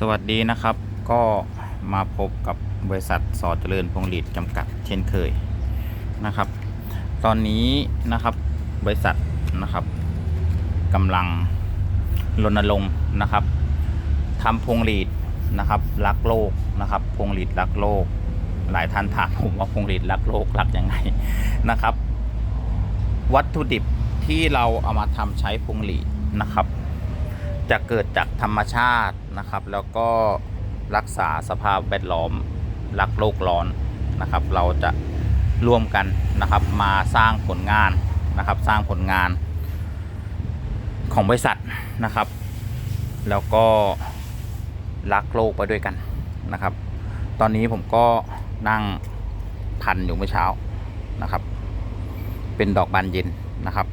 สวัสดีนะครับ ก็มาพบกับบริษัทสอเจริญพงศ์ลีดจำกัดเช่นเคยนะครับ ตอนนี้นะครับบริษัทนะครับกำลังรณรงค์นะครับทำพวงหลีดนะครับรักโลกนะครับพวงหลีดรักโลก หลายท่านถามผมว่าพวงหลีดรักโลกรักยังไงนะครับ วัตถุดิบที่เราเอามาทำใช้พวงหลีดนะครับ จะเกิดจากธรรมชาตินะครับ แล้วก็รักษาสภาพแวดล้อมรักโลกร้อนนะครับ เราจะร่วมกันนะครับมาสร้างผลงานนะครับ สร้างผลงานของบริษัทนะครับ แล้วก็รักโลกไปด้วยกันนะครับ ตอนนี้ผมก็นั่งพันอยู่เมื่อเช้านะครับ เป็นดอกบานเย็นนะครับ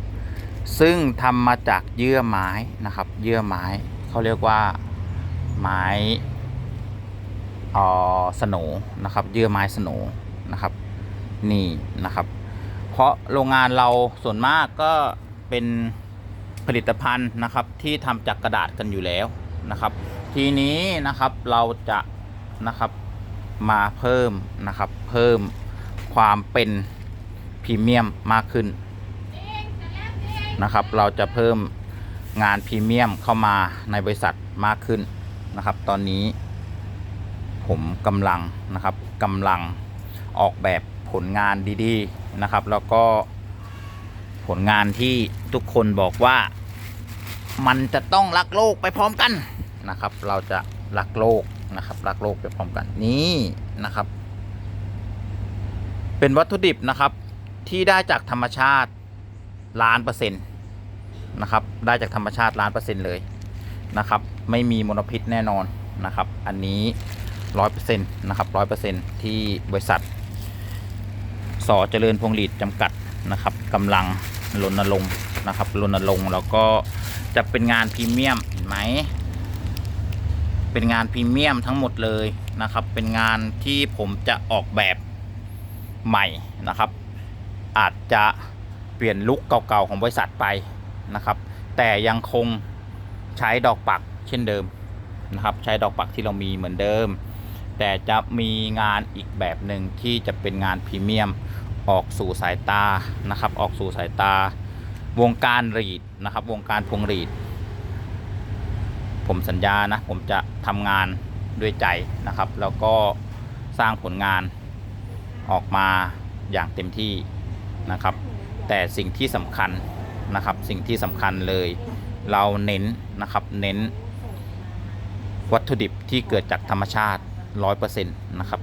ซึ่งทำมาจากเยื่อไม้นะครับ เยื่อไม้เขาเรียกว่าไม้เอ่อสโหนนะครับเยื่อไม้สโหนนะครับนี่นะครับ เพราะโรงงานเราส่วนมากก็เป็นผลิตภัณฑ์นะครับที่ทำจากกระดาษกันอยู่แล้วนะครับ ทีนี้นะครับเราจะนะครับมาเพิ่มนะครับเพิ่มความเป็นพรีเมียมมากขึ้น นะครับ เราจะเพิ่มงานพรีเมียมเข้ามาในบริษัทมากขึ้นนะครับ ตอนนี้ผมกำลังนะครับกำลังออกแบบผลงานดีๆนะครับ แล้วก็ผลงานที่ทุกคนบอกว่ามันจะต้องรักโลกไปพร้อมกันนะครับ เราจะรักโลกนะครับรักโลกไปพร้อมกันนี่นะครับ เป็นวัตถุดิบนะครับที่ได้จากธรรมชาติ ล้านเปอร์เซ็นต์นะครับ ได้จากธรรมชาติล้านเปอร์เซ็นต์เลยนะครับ ไม่มีมลพิษแน่นอนนะครับ อันนี้ร้อยเปอร์เซ็นต์นะครับร้อยเปอร์เซ็นต์ที่บริษัทสอเจริญพวงหลีดจำกัดนะครับกำลังรณรงค์นะครับรณรงค์แล้วก็จะเป็นงานพรีเมียมเห็นไหมเป็นงานพรีเมียมทั้งหมดเลยนะครับ เป็นงานที่ผมจะออกแบบใหม่นะครับ อาจจะ ลี่ยนลุคเก่าๆของบริษัทไปนะครับ แต่ยังคงใช้ดอกปักเช่นเดิมนะครับ ใช้ดอกปักที่เรามีเหมือนเดิม แต่จะมีงานอีกแบบหนึ่งที่จะเป็นงานพรีเมียมออกสู่สายตานะครับ ออกสู่สายตา วงการรีดนะครับ วงการพวงรีด ผมสัญญานะ ผมจะทำงานด้วยใจนะครับ แล้วก็สร้างผลงานออกมาอย่างเต็มที่นะครับ แต่สิ่งที่สำคัญนะครับสิ่งที่สำคัญเลยเราเน้นนะครับเน้นวัตถุดิบที่เกิดจากธรรมชาติ 100%นะครับ